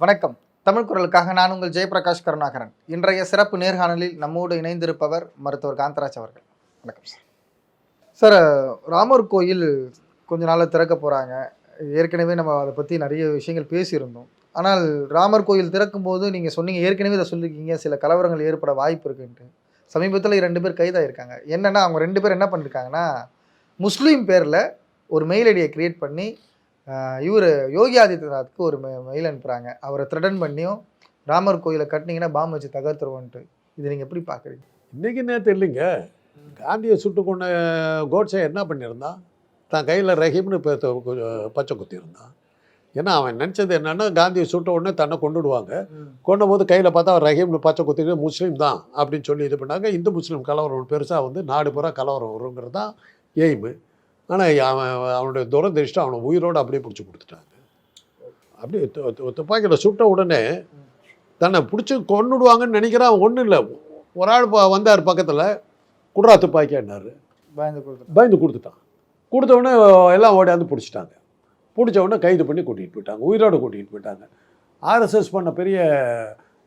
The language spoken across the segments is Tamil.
வணக்கம். தமிழ் குரலுக்காக நான் உங்கள் ஜெயபிரகாஷ் கருணாகரன். இன்றைய சிறப்பு நேர்காணலில் நம்மோடு இணைந்திருப்பவர் மருத்துவர் காந்தராஜ் அவர்கள். வணக்கம் சார். சார் ராமர் கோயில் கொஞ்ச நாளில் திறக்க போகிறாங்க ஏற்கனவே நம்ம அதை பற்றி நிறைய விஷயங்கள் பேசியிருந்தோம். ஆனால் ராமர் கோயில் திறக்கும் போது நீங்கள் சொன்னீங்க ஏற்கனவே இதை சொல்லியிருக்கீங்க சில கலவரங்கள் ஏற்பட வாய்ப்பு இருக்குன்ட்டு. சமீபத்தில் ரெண்டு பேர் கைதாகிருக்காங்க என்னென்னா அவங்க ரெண்டு பேர் என்ன பண்ணியிருக்காங்கன்னா முஸ்லீம் பேரில் ஒரு மெயில் ஐடியை க்ரியேட் பண்ணி இவர் யோகி ஆதித்யநாத்துக்கு ஒரு மெயில் அனுப்புகிறாங்க அவரை த்ரெட்டன் பண்ணியும் ராமர் கோயிலை கட்டினீங்கன்னா பாம்பு வச்சு தகர்த்துருவோன்ட்டு. இது நீங்கள் எப்படி பார்க்குறீங்க? இன்னைக்கு நேற்று இல்லைங்க காந்தியை சுட்டு கொண்ட கோட்ஸே என்ன பண்ணியிருந்தான்? தான் கையில் ரஹீம்னு பச்சை குத்தியிருந்தான் ஏன்னா அவன் நினச்சது என்னன்னா காந்தியை சுட்ட உடனே தன்னை கொண்டுடுவாங்க. கொண்ட போது கையில் பார்த்தா அவன் ரஹீம்னு பச்சை குத்திட்டு முஸ்லீம் தான் அப்படின்னு சொல்லி இது பண்ணாங்க. இந்து முஸ்லீம் கலவரம் பெருசாக வந்து நாடு பூரா கலவரம் வருங்கிறது தான் எய்மு. ஆனால் அவன் அவனுடைய துரதிருஷ்டம் அவனை உயிரோடு அப்படியே பிடிச்சி கொடுத்துட்டாங்க. அப்படியே துப்பாக்கியில் சுட்ட உடனே தன்னை பிடிச்சி கொண்டுடுவாங்கன்னு நினைக்கிறான். ஒன்றும் இல்லை. ஒரு ஆள் வந்தார் பக்கத்தில். குட்ரா துப்பாக்கியான்னாரு பயந்து கொடுத்துட்டு பயந்து கொடுத்துட்டான். கொடுத்த உடனே எல்லாம் ஓடியாந்து பிடிச்சிட்டாங்க. பிடிச்ச உடனே கைது பண்ணி கூட்டிகிட்டு போயிட்டாங்க. உயிரோடு கூட்டிகிட்டு போயிட்டாங்க. ஆர்எஸ்எஸ் பண்ண பெரிய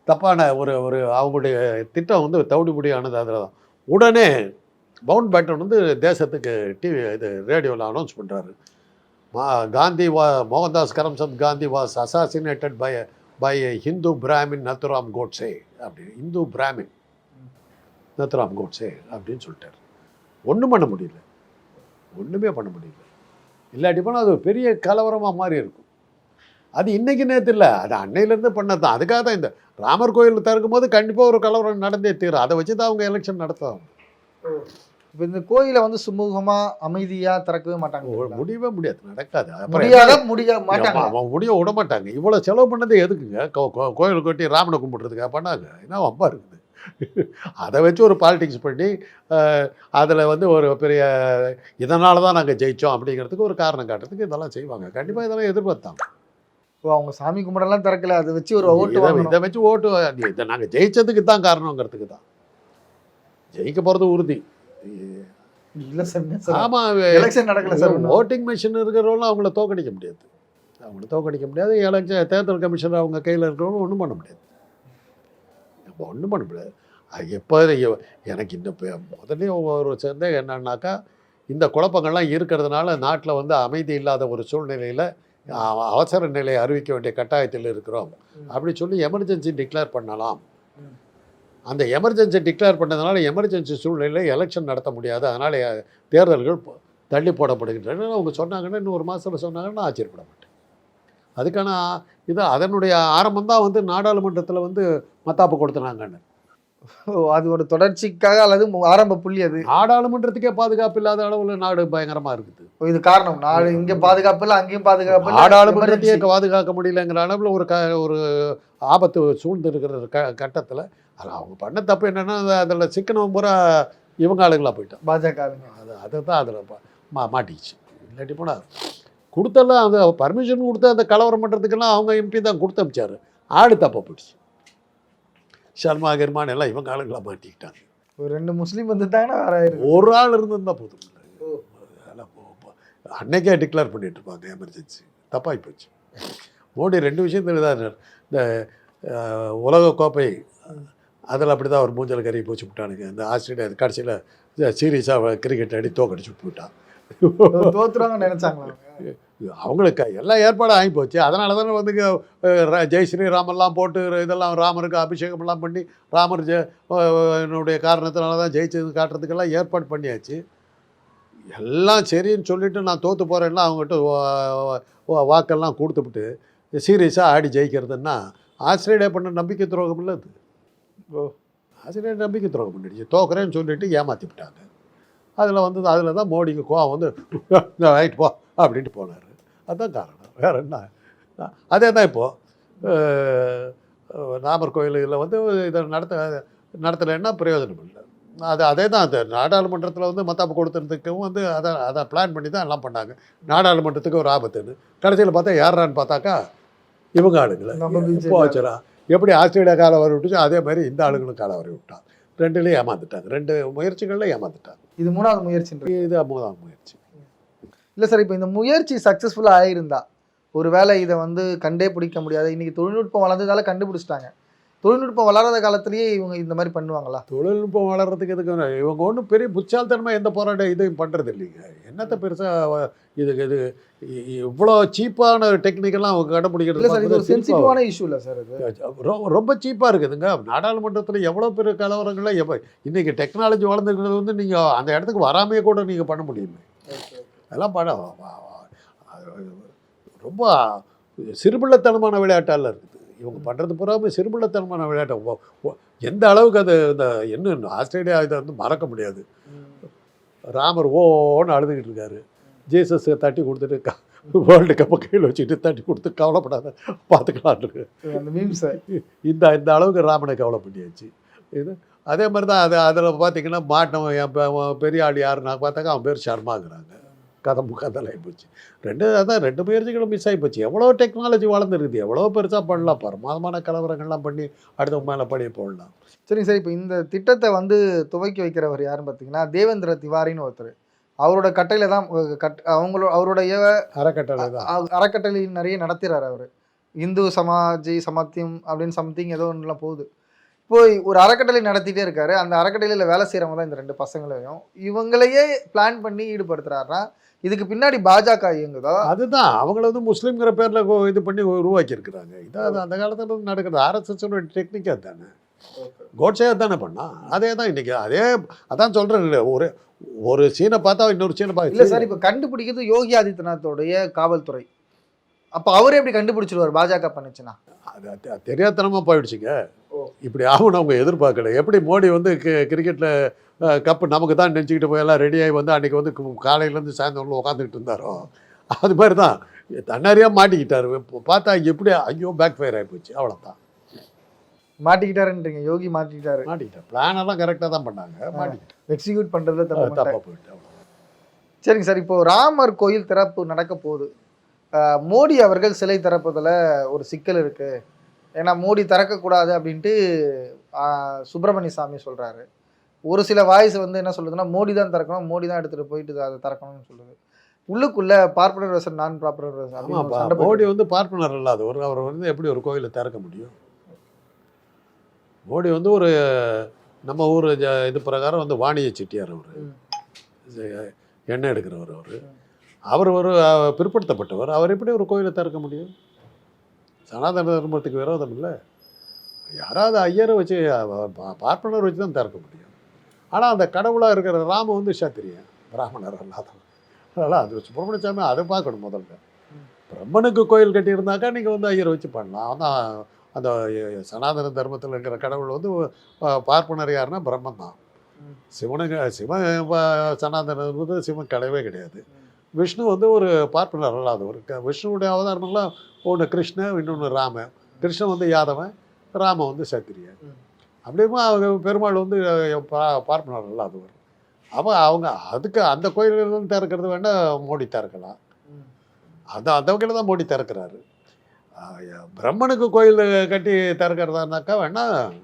தப்பான ஒரு ஒரு அவங்களுடைய திட்டம் வந்து தவிடுபடியானது அதில் தான். உடனே பவுண்ட் பேட்டன் வந்து தேசத்துக்கு டிவி இது ரேடியோவில் அனௌன்ஸ் பண்ணுறாரு மா Gandhi was Mohandas Karamchand Gandhi was assassinated by by Hindu Brahmin Nathuram Godse அப்படி இந்து பிராமின் நத்துராம் கோட்ஸே அப்படின்னு சொல்லிட்டார். ஒன்றும் பண்ண முடியல. ஒன்றுமே பண்ண முடியல. இல்லாட்டி போனால் அது ஒரு பெரிய கலவரமாக மாறி இருக்கும். அது இன்றைக்கி நேற்று இல்லை அது அன்னையிலேருந்து பண்ணது தான் அதுக்காக தான் இந்த ராமர் கோயில் திறக்கும் போது கண்டிப்பாக ஒரு கலவரம் நடந்தே தீரும். அதை வச்சு தான் அவங்க எலெக்ஷன் நடத்துவாங்க. இப்போ இந்த கோயிலை வந்து சுமூகமா அமைதியா திறக்கவே மாட்டாங்க. முடியவே முடியாது. நடக்காது. முடியாத முடிய மாட்டாங்க. அவன் முடிய விட மாட்டாங்க. இவ்வளோ செலவு பண்ணது எதுக்குங்க? கோயில் கட்டி ராமனை கும்பிட்றதுக்காக பண்ணாங்க? என்ன வம்பா இருக்குது? அதை வச்சு ஒரு பாலிடிக்ஸ் பண்ணி அதில் வந்து ஒரு பெரிய இதனால தான் நாங்கள் ஜெயித்தோம் அப்படிங்கிறதுக்கு ஒரு காரணம் காட்டுறதுக்கு இதெல்லாம் செய்வாங்க. கண்டிப்பாக இதெல்லாம் எதிர்பார்த்தாங்க. ஓ, அவங்க சாமி கும்பிடலாம் திறக்கல. அதை வச்சு ஒரு ஓட்டு இதை வச்சு ஓட்டு இதை நாங்கள் ஜெயிச்சதுக்கு தான் காரணங்கிறதுக்கு தான். ஜெயிக்க போகிறது உறுதி. இல்ல சார் ஆமாம் எலெக்ஷன் நடக்கல சார் இன்னும். ஓட்டிங் மிஷின் இருக்கிறவங்களும் அவங்கள தோக்கடிக்க முடியாது. அவங்கள தோக்கடிக்க முடியாது. எலெக்ஷன் தேர்தல் கமிஷனர் அவங்க கையில் இருக்கிறவங்க ஒன்றும் பண்ண முடியாது. நம்ம ஒன்றும் பண்ண முடியாது. அது எப்போ எனக்கு பே- முதல்ல ஒரு சந்தேகம் என்னன்னாக்கா இந்த குழப்பங்கள்லாம் இருக்கிறதுனால நாட்டில் வந்து அமைதி இல்லாத ஒரு சூழ்நிலையில் அவசர நிலையை அறிவிக்க வேண்டிய கட்டாயத்தில் இருக்கிறோம். அப்படி சொல்லி எமர்ஜென்சி டிக்ளேர் பண்ணலாம். அந்த எமர்ஜென்சி டிக்ளேர் பண்ணதுனால எமர்ஜென்சி சூழ்நிலையில் எலெக்ஷன் நடத்த முடியாது. அதனால் தேர்தல்கள் தள்ளி போடப்படுகின்றன. அவங்க சொன்னாங்கன்னா இன்னும் ஒரு மாதத்தில் சொன்னாங்கன்னா ஆச்சரியப்பட மாட்டேன். அதுக்கான இது அதனுடைய ஆரம்பம் தான் வந்து நாடாளுமன்றத்தில் வந்து மத்தாப்பு கொடுத்துனாங்கன்னு. அது ஒரு தொடர்ச்சிக்காக அல்லது ஆரம்ப புள்ளி அது? நாடாளுமன்றத்துக்கே பாதுகாப்பு இல்லாத அளவில் நாடு பயங்கரமாக இருக்குது. இது காரணம். நாடு இங்க பாதுகாப்பு இல்ல அங்கேயும் பாதுகாப்பு நாடாளுமன்றத்தையே. பாதுகாக்க முடியலங்கிற அளவில் ஒரு க ஒரு ஆபத்து சூழ்ந்து இருக்கிற க கட்டத்தில் அது அவங்க பண்ண தப்பு என்னென்னா அதில் சிக்கனம் பூரா இவங்க ஆளுங்களாக போயிட்டான் பாஜக ஆளுங்க. அது அதை தான் அதில் மா மாட்டிச்சு இல்லாட்டி போனால் கொடுத்தெல்லாம் அந்த பர்மிஷன் கொடுத்து அந்த கலவரம் பண்ணுறதுக்கெல்லாம் அவங்க எம்பி தான் கொடுத்து அமிச்சாரு. ஆடு தப்பா போயிடுச்சு. ஷர்மா கிர்மான் எல்லாம் இவங்க ஆளுங்களாக மாட்டிக்கிட்டாங்க. ஒரு ரெண்டு முஸ்லீம் வந்துட்டாங்கன்னா வேற ஒரு ஆள் இருந்திருந்தா போதும். அதெல்லாம் அன்னைக்கே டிக்ளேர் பண்ணிட்டு இருப்பாங்க எமர்ஜென்சி தப்பாகி போச்சு. மோடி ரெண்டு விஷயத்தில் தான் இந்த உலக கோப்பை அதில் அப்படி தான் ஒரு மூஞ்சல் கறி போச்சு விட்டானுங்க. இந்த ஆஸ்திரேலியா கடைசியில் சீரியஸாக கிரிக்கெட் அடி தோக்கடிச்சு விட்டுட்டான். தோத்துருவாங்க நினைச்சாங்களா அவங்க? அவங்களுக்கு எல்லாம் ஏற்பாடும் ஆகி போச்சு. அதனால தானே வந்து ஜெய் ஸ்ரீராமெல்லாம் போட்டு இதெல்லாம் ராமருக்கு அபிஷேகம்லாம் பண்ணி ராமர் ஜெ என்னுடைய காரணத்தினால தான் ஜெயிச்சது காட்டுறதுக்கெல்லாம் ஏற்பாடு பண்ணியாச்சு. எல்லாம் சரின்னு சொல்லிட்டு நான் தோற்று போகிறேன்னா அவங்ககிட்ட வாக்கெல்லாம் கொடுத்துவிட்டு சீரியஸாக ஆடி ஜெயிக்கிறதுன்னா ஆஸ்திரேலியா பண்ண நம்பிக்கை துரோகம் இல்லை அது. ஓ. ஆஸ்திரேலியா நம்பிக்கை துரோகம் பண்ணிடுச்சு. தோக்குறேன்னு சொல்லிட்டு ஏமாற்றி விட்டாங்க. அதில் வந்து அதில் தான் மோடிக்கு கோவம் வந்து ரைட் போ அப்படின்ட்டு போனார். அதுதான் காரணம். வேற என்ன? அதே தான் இப்போது ராமர் கோயிலில் வந்து இதை நடத்த நடத்தலைன்னா பிரயோஜனம் இல்லை. அது அதே தான் அந்த நாடாளுமன்றத்தில் வந்து மத்தாப்பு கொடுத்துறதுக்கும் வந்து அதை அதை பிளான் பண்ணி தான் எல்லாம் பண்ணாங்க. நாடாளுமன்றத்துக்கு ஒரு ஆபத்துன்னு. கடைசியில் பார்த்தா யாரான்னு பார்த்தாக்கா இவங்க ஆளுங்களை. நம்ம எப்படி ஆஸ்திரேலியா காலை வர விட்டுச்சு அதே மாதிரி இந்த ஆளுங்களும் காலை வர விட்டான் ரெண்டுலேயும் ஏமாந்துட்டாங்க. ரெண்டு முயற்சிகளில் ஏமாந்துட்டாங்க. இது மூணாவது முயற்சின்றது இது மூணாவது முயற்சி. இல்ல சார் இப்போ இந்த முயற்சி சக்சஸ்ஃபுல்லா ஆயிருந்தா ஒருவேளை இதை வந்து கண்டே பிடிக்க முடியாது. இன்னைக்கு தொழில்நுட்பம் வளர்ந்ததால கண்டுபிடிச்சிட்டாங்க. தொழில்நுட்பம் வளராத காலத்திலேயே இவங்க இந்த மாதிரி பண்ணுவாங்களா? தொழில்நுட்பம் வளர்கிறதுக்கு எதுக்கு? இவங்க ஒன்றும் பெரிய புச்சால்தனமாக எந்த போராட்டம் இதையும் பண்ணுறது இல்லைங்க. என்னத்த பெருசாக இதுக்கு இது இ- இவ்வளோ சீப்பான டெக்னிக்கெல்லாம் அவங்க கண்டுபிடிக்கிறது இல்ல சார் இது ஒரு பார்க்கும்போது சிரிப்பா சென்சிட்டிவான இஷ்யூ இல்ல சார் இது. ரொம்ப சீப்பாக இருக்குதுங்க. நாடாளுமன்றத்தில் எவ்வளோ பெரிய கலவரங்களை எப்போ இன்றைக்கி டெக்னாலஜி வளர்ந்துருக்கிறது வந்து நீங்கள் அந்த இடத்துக்கு வராமையே கூட நீங்கள் பண்ண முடியுமே அதெல்லாம் அது ரொம்ப சிறுபிள்ளைத்தனமான விளையாட்டால இருக்குது இவங்க பண்ணுறது பூராமே சிறுபிள்ளைத்தனமான விளையாட்டு. எந்த அளவுக்கு அது இந்த இன்னும் ஆஸ்திரேலியா இதை வந்து மறக்க முடியாது. ராமர் ஓன்னு அழுதுகிட்டு இருக்காரு. ஜீசஸ் தட்டி கொடுத்துட்டு வேர்ல்டு கப்பை கையில் வச்சுட்டு தட்டி கொடுத்து கவலைப்படாத பார்த்துக்கலான்னு அந்த மீம்ஸ் இந்த இந்த அளவுக்கு ராமனை கவலை பண்ணியாச்சு இது அதே மாதிரி தான் அது அதில் பார்த்தீங்கன்னா மாட்டினவன் என் பெரிய ஆள் யாருன்னா பார்த்தாக்கா அவன் பேர் சர்மாங்கிறாங்க. கதை முக்காதல் ஆகிப்போச்சு ரெண்டு அதான் ரெண்டு முயற்சிகளும் மிஸ் ஆகிப்போச்சு எவ்வளோ டெக்னாலஜி வளர்ந்துருக்குது. எவ்வளோ பெருசாக பண்ணலாம். பரமாதமான கலவரங்கள்லாம் பண்ணி அடுத்தவங்க மேலே படி போடலாம். சரிங்க சார். இப்போ இந்த திட்டத்தை வந்து துவக்கி வைக்கிறவர் யாருன்னு பார்த்தீங்கன்னா தேவேந்திர திவாரின்னு ஒருத்தர். அவரோட கட்டையில தான் கட் அவங்களோட அவருடைய அறக்கட்டளை தான். அறக்கட்டளை நிறைய நடத்துறாரு அவர். இந்து சமாஜி சமத்தியம் அப்படின்னு சம்திங் ஏதோ ஒன்றுலாம் போகுது. இப்போ ஒரு அறக்கட்டளை நடத்திட்டே இருக்காரு. அந்த அறக்கட்டளையில் வேலை செய்கிறவங்க தான் இந்த ரெண்டு பசங்களையும். இவங்களையே பிளான் பண்ணி ஈடுபடுத்துறாருன்னா இதுக்கு பின்னாடி பாஜக இயங்குதா? அதுதான். அவங்கள வந்து முஸ்லீம்ங்கிற பேரில் இது பண்ணி உருவாக்கி இருக்கிறாங்க இதான் அது அந்த காலத்துல நடக்கிறது ஆர்எஸ்எஸோட டெக்னிக்காக தானே கோட்ஸே தானே பண்ணான் அதே தான் இன்னைக்கு. அதே அதான் சொல்கிறேன் ஒரு ஒரு சீனை பார்த்தா இன்னொரு சீனை இல்ல பார்த்து சார் இப்போ கண்டுபிடிக்கிறது யோகி ஆதித்யநாத்தோடைய காவல்துறை. அப்போ அவரே எப்படி கண்டுபிடிச்சிருவார்? பாஜக பண்ணுச்சுன்னா? அது தெரியாதனமாக போயிடுச்சுங்க. ஓ. இப்படி ஆகணும் அவங்க எதிர்பார்க்கல. எப்படி மோடி வந்து கிரிக்கெட்டில் கப்பு நமக்கு தான் நினச்சிக்கிட்டு போய் எல்லாம் ரெடியாகி வந்து அன்றைக்கி வந்து காலையிலேருந்து சாயந்தரம் உட்காந்துக்கிட்டு இருந்தாரோ? அது மாதிரி தான் தன்னாரியாக மாட்டிக்கிட்டாரு. பார்த்தா எப்படி ஐயோ பேக் ஃபயர் ஆகிப்போச்சு அவ்வளோதான் மாட்டிக்கிட்டாருன்றீங்க. யோகி மாட்டிக்கிட்டாரு. மாட்டிக்கிட்டேன் பிளான் எல்லாம் கரெக்டாக தான் பண்ணாங்க. மாட்டிக்கிட்டேன் எக்ஸிக்யூட் பண்ணிட்டாரு. தப்பாக போயிட்டு சரிங்க சார். இப்போ ராமர் கோயில் திறப்பு நடக்க போகுது. மோடி அவர்கள் சிலை திறப்பதில் ஒரு சிக்கல் இருக்கு. ஏன்னா மோடி திறக்கக்கூடாது அப்படின்ட்டு சுப்பிரமணிய சாமி சொல்றாரு. ஒரு சில வாய்ஸ் வந்து என்ன சொல்லுதுன்னா மோடி தான் திறக்கணும் மோடி தான் எடுத்துட்டு போயிட்டு அதை திறக்கணும்னு சொல்லுது உள்ளுக்குள்ள பார்ப்பனர் வெர்சன் நான் பார்ப்பனர் மோடி வந்து பார்ப்பனர் இல்லாத ஒரு அவர் வந்து எப்படி ஒரு கோயிலை திறக்க முடியும்? மோடி வந்து ஒரு நம்ம ஊர் இது பிரகாரம் வந்து வாணிய செட்டியார் அவர். எண்ணெய் எடுக்கிறவர் அவர். அவர் ஒரு பிற்படுத்தப்பட்டவர். அவர் எப்படி ஒரு கோயிலை திறக்க முடியும்? சனாதன தர்மத்துக்கு விரோதம் இல்லை. யாராவது ஐயரை வச்சு பார்ப்பனர் வச்சு தான் திறக்க முடியும். ஆனால் அந்த கடவுளாக இருக்கிற ராம வந்து சத்திரியன் பிராமணர் அல்லாதவர். அதனால் அது சுப்பிரமணிய சாமி அதை பார்க்கணும் முதல்ல. பிரம்மனுக்கு கோயில் கட்டியிருந்தாக்கா நீங்கள் வந்து ஐயரை வச்சு பண்ணலாம். ஆனால் அந்த சனாதன தர்மத்தில் இருக்கிற கடவுள் வந்து பார்ப்பனர் யாருன்னா பிரம்மன் தான். சிவனுக்கு சிவன் சனாதன தர்மத்தில் சிவன் கிடையவே கிடையாது. விஷ்ணு வந்து ஒரு பார்ப்பனர் அல்லாதவர் க- விஷ்ணுவுடைய அவதாரமெல்லாம் ஒன்று கிருஷ்ணன் இன்னொன்று ராமன் கிருஷ்ணன் வந்து யாதவன் ராமன் வந்து சத்திரியன். அப்படியுமா அவங்க பெருமாள் வந்து பார்ப்பனர் அல்லாதவர் அப்போ அவங்க அதுக்கு அந்த கோயிலிருந்து திறக்கிறது வேணா மோடி திறக்கலாம். அந்த அந்த வகையில் தான் மோடி திறக்கிறாரு பிரம்மனுக்கு கோயில் கட்டி திறக்கிறதானாக்கா வேணா ம்.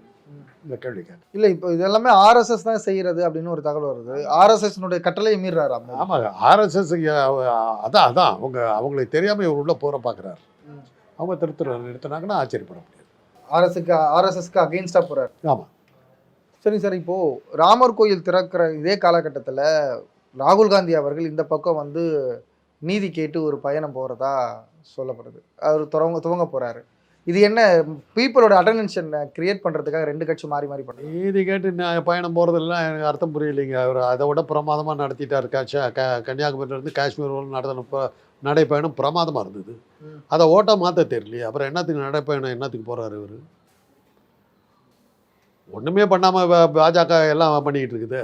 இந்த கேள்வி கேட்க இல்ல இப்போ இது எல்லாமே ஆர்எஸ்எஸ் தான் செய்யறது அப்படின்னு ஒரு தகவல் வருது. ஆர்எஸ்எஸ் கட்டளையை மீறாரு ஆமாங்க ஆர்எஸ்எஸ் அதான் அதான். அவங்க அவங்களுக்கு தெரியாமல் இவர் உள்ள போகிற பார்க்குறாரு. அவங்க திருத்துற நிறுத்தினாங்கன்னா ஆச்சரியப்பட முடியாது. ஆர்எஸ்க்கு ஆர்எஸ்எஸ்க்கு அகெயின்ஸ்டா போறாரு. ஆமாம். சரிங்க சார். இப்போ ராமர் கோயில் திறக்கிற இதே காலகட்டத்தில் ராகுல் காந்தி அவர்கள் இந்த பக்கம் வந்து நீதி கேட்டு ஒரு பயணம் போகிறதா சொல்லப்படுது. அவர் துவங்க துவங்க போறாரு. இது என்ன பீப்புளோட அட்டென்ஷன் கிரியேட் பண்ணுறதுக்காக ரெண்டு கட்சி மாறி மாறி பண்ணுறது நீதி கேட்டு நான் பயணம் போகிறதெல்லாம் எனக்கு அர்த்தம் புரியலைங்க. அவர் அதை விட பிரமாதமாக நடத்திட்டார். காட்சா க கன்னியாகுமரியிலேருந்து காஷ்மீர் வரலும் நடத்தின நடைப்பயணம் பிரமாதமாக இருந்தது. அதை ஓட்ட மாற்ற தெரியலையே. அப்புறம் என்னத்துக்கு நடைப்பயணம் என்னத்துக்கு போகிறாரு இவர்? ஒன்றுமே பண்ணாமல் பாஜக எல்லாம் பண்ணிக்கிட்டு இருக்குது.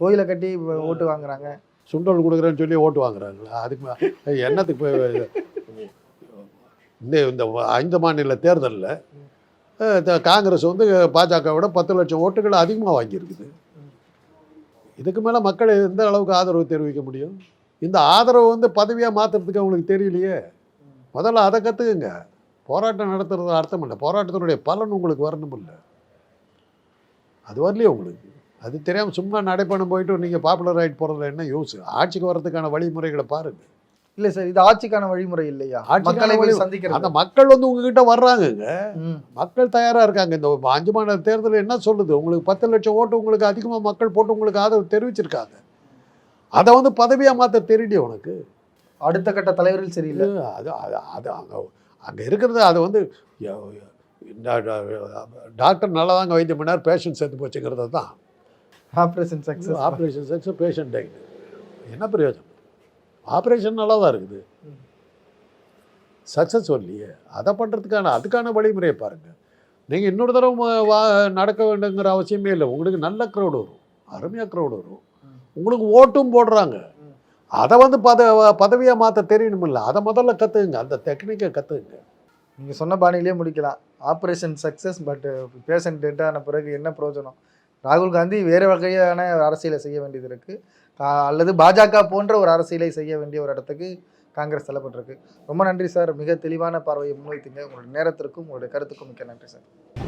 கோயிலை கட்டி ஓட்டு வாங்குறாங்க. சுண்டல் கொடுக்குறேன்னு சொல்லி ஓட்டு வாங்குறாங்களா? அதுக்கு என்னத்துக்கு போய் இந்த ஐந்து மாநில தேர்தலில் காங்கிரஸ் வந்து பாஜக விட பத்து லட்சம் ஓட்டுகள் அதிகமாக வாங்கியிருக்குது. இதுக்கு மேலே மக்கள் எந்த அளவுக்கு ஆதரவு தெரிவிக்க முடியும்? இந்த ஆதரவு வந்து பதவியாக மாற்றுறதுக்கு அவங்களுக்கு தெரியலையே. முதல்ல அதை கற்றுக்குங்க போராட்டம் நடத்துறது அர்த்தம் இல்லை. போராட்டத்தினுடைய பலன் உங்களுக்கு வரணும் இல்லை. அது வரலையே உங்களுக்கு. அது தெரியாமல் சும்மா நடைப்பயணம் போயிட்டு நீங்கள் பாப்புலர் ஆகிட்டு போகிறதுல என்ன யூஸ் ஆட்சிக்கு வர்றதுக்கான வழிமுறைகளை பாருங்கள் இல்ல சார் இது ஆட்சிக்கான வழிமுறை இல்லையா? மக்களை போய் வழி- அந்த சந்திக்கிறது மக்கள் வந்து உங்ககிட்ட வர்றாங்கங்க மக்கள் தயாரா இருக்காங்க. இந்த அஞ்சு மாநில தேர்தல் என்ன சொல்லுது? உங்களுக்கு பத்து லட்சம் ஓட்டு உங்களுக்கு அதிகமா மக்கள் போட்டு உங்களுக்கு ஆதரவு தெரிவிச்சிருக்காங்க. அதை வந்து பதவியா மாத்த தெரியும் உனக்கு? அடுத்த கட்ட தலைவர்கள் சரியில்லை. அது அது அது அங்கே அங்கே இருக்கிறது அது வந்து டாக்டர் நல்லா தாங்க வைத்தியம் பண்ணார் பேஷண்ட் செத்து போச்சுங்கிறது தான் operation success operation success patient என்ன பிரயோஜனம்? ஆப்ரேஷன் நல்லா தான் இருக்குது. சக்ஸஸ் இல்லையே அதை பண்ணுறதுக்கான அதுக்கான வழிமுறையை பாருங்கள் நீங்கள் இன்னொரு தடவை வா நடக்க வேண்டுங்கிற அவசியமே இல்லை. உங்களுக்கு நல்ல க்ரௌடு வரும். அருமையாக க்ரௌடு வரும். உங்களுக்கு ஓட்டும் போடுறாங்க. அதை வந்து பத பதவியாக மாற்ற தெரியணுமில்ல. அதை முதல்ல கற்றுக்குங்க அந்த டெக்னிக்கை கற்றுக்குங்க நீங்கள் சொன்ன பாணியிலே முடிக்கலாம். ஆப்ரேஷன் சக்ஸஸ் பட்டு பேஷண்ட் டெட்டான பிறகு என்ன பிரயோஜனம்? ராகுல் காந்தி வேறு வகையான அரசியலை செய்ய வேண்டியது இருக்குது அல்லது பாஜக போன்ற ஒரு அரசியலை செய்ய வேண்டிய ஒரு இடத்துக்கு காங்கிரஸ் தள்ளப்பட்டிருக்கு. ரொம்ப நன்றி சார். மிக தெளிவான பார்வையை முன்வைத்தீங்க. உங்களுடைய நேரத்திற்கும் உங்களுடைய கருத்துக்கும் மிக்க நன்றி சார்.